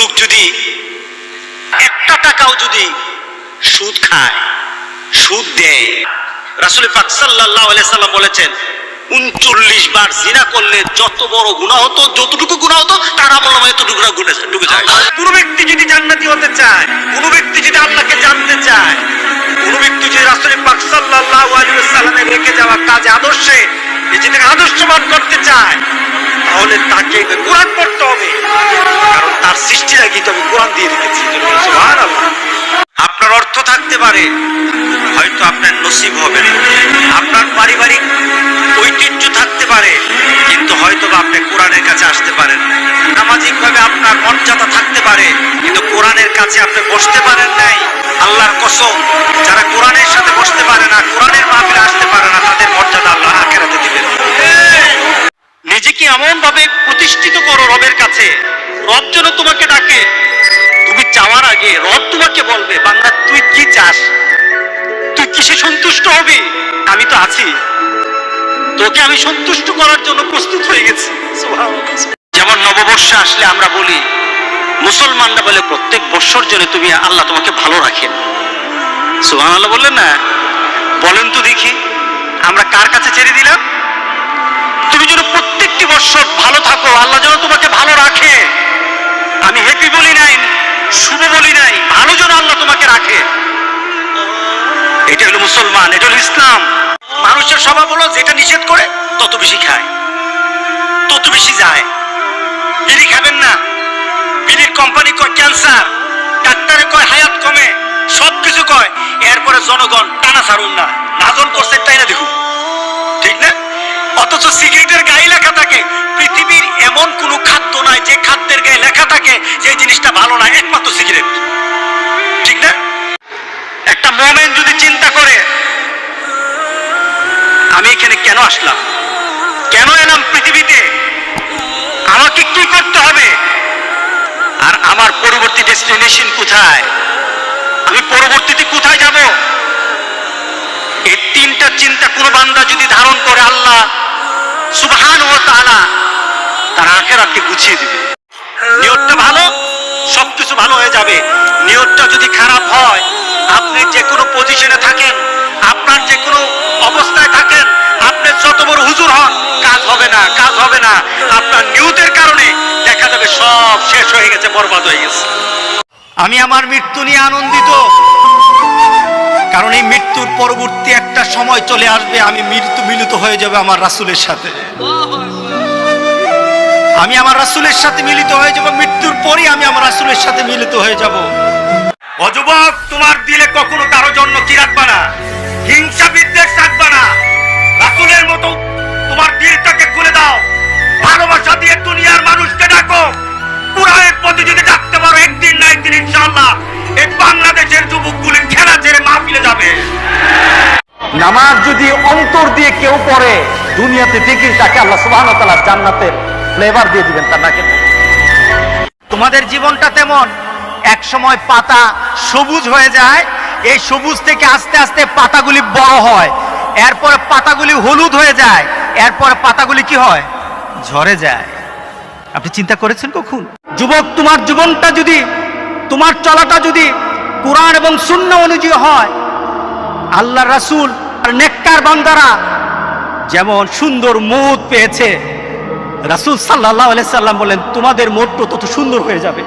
লোক যদি একটা টাকাও যদি সুদ খায়, সুদ দেয়। রাসুল পাক আলাইহি সাল্লাম বলেছেন, উনচল্লিশ বার জিনা করলে যত বড় গুণা হতো, যতটুকু গুণা হতো, তার আমল নামায় এতটুকু ঢুকে যায়। কোন ব্যক্তি যদি জান্নাতি হতে চায় ব্যক্তি যদি আল্লাহকে জানতে চায়, কোন ব্যক্তি যদি রাসুল পাক সাল্লামের রেখে কাজে আদর্শে নিজেকে আদর্শবান করতে চায়, তাহলে তাকে কোরআন পড়তে হবে। কারণ তার কাছে আপনি বসতে পারেন নাই, আল্লাহর কসম, যারা কোরআনের সাথে বসতে পারে না, কোরআনের মাহফিলে আসতে পারে না, তাদের মর্যাদা আল্লাহ আখেরাতে দিবেন। নিজেকে এমন ভাবে প্রতিষ্ঠিত করো রবের কাছে, রব যেন তোমাকে ডাকে। তুমি চাওয়ার আগে রব তোমাকে বলবে বাংলা তুই কি চাস? তুই কিসে সন্তুষ্ট হবি? আমি তো আছি। তোকে আমি সন্তুষ্ট করার জন্য প্রস্তুত হয়ে গেছি। যেমন নববর্ষে আসলে আমরা বলি মুসলমানরা বলে, প্রত্যেক বৎসর জন্য তুমি আল্লাহ তোমাকে ভালো রাখেন সুহান আল্লাহ বললেন, না। বলেন তো দেখি, আমরা কার কাছে ছেড়ে দিলাম? তুমি যেন প্রত্যেকটি বৎসর ভালো থাকো, আল্লাহ যেন তোমাকে ভালো রাখে। আমি হ্যাপি বলি নাই, শুভ বলি নাই, ভালো যেন আল্লাহ তোমাকে রাখে। এটা হলো মুসলমান, এটা হলো ইসলাম। মানুষের স্বভাব হলো, যেটা নিষেধ করে, তত বেশি খায়, তত বেশি যায়। বিড়ি খাবেন না বিড়ির কোম্পানি কয় ক্যান্সার ডাক্তারে কয় হায়াত কমে সব কিছু কয়। এরপরে জনগণ টানা ছাড়ুন না। নাজল করছে তাই না দেখুন। ঠিক না? অথচ সিগারেটের গায়ে লেখা থাকে, পৃথিবীর এমন কোনো খাদ্য নাই যে খাদ্যের গায়ে লেখা থাকে যে জিনিসটা ভালো না, একমাত্র সিগারেট। ঠিক না? একটা মোমেন যদি চিন্তা করে, আমি এখানে কেন আসলাম? কেন এলাম পৃথিবীতে? আমাকে কি করতে হবে? আর আমার পরবর্তী ডেস্টিনেশন কোথায়? আমি পরবর্তীতে কোথায় যাব? এই তিনটা চিন্তা কোনো বান্দা যদি ধারণ করে আল্লাহ সুবহান ও তাআলা, তার আখেরাতকে গুছিয়ে দিবে। নিয়তটা ভালো? শেষ হয়ে গেছে, বরবাদ হয়ে গেছে। আমি আমার মৃত্যু নিয়ে আনন্দিত। কারণ এই মৃত্যুর পরবর্তী একটা সময় চলে আসবে, আমি মৃত্যু মিলিত হয়ে যাবে আমার রাসূলের সাথে। আমি আমার রাসুলের সাথে মিলিত হয়ে যাব, মৃত্যুর পরই আমি আমার রাসুলের সাথে মিলিত হয়ে যাব। অযুবক, তোমার দিলে কখনো কারও জন্য কি রাখবা না? হিংসা বিদ্বেষ রাখবা না? নামাজ যদি অন্তর দিয়ে কেউ পড়ে, দুনিয়াতে ঠিকই তাকে আল্লাহ তাআলা জান্নাতের ফ্লেভার দিয়ে দিবেন, তার নাকে তোমাদের জীবনটা তেমন, এক সময় পাতা সবুজ হয়ে যায়, এই সবুজ থেকে আস্তে আস্তে পাতাগুলি বড় হয়, এরপরে পাতাগুলি হলুদ হয়ে যায়, এরপরে পাতাগুলি কি হয়? ঝরে যায়। আপনি চিন্তা করেছেন কখন? যুবক, তোমার জীবনটা যদি, তোমার চলাটা যদি কোরআন এবং শূন্য অনুযায়ী হয়, আল্লাহ রাসূল নেককার বান্দারা যেমন সুন্দর মুদ পেয়েছে। রাসুল সাল্লাহ আলাইসাল্লাম বলেন, তোমাদের মোটটা তত সুন্দর হয়ে যাবে।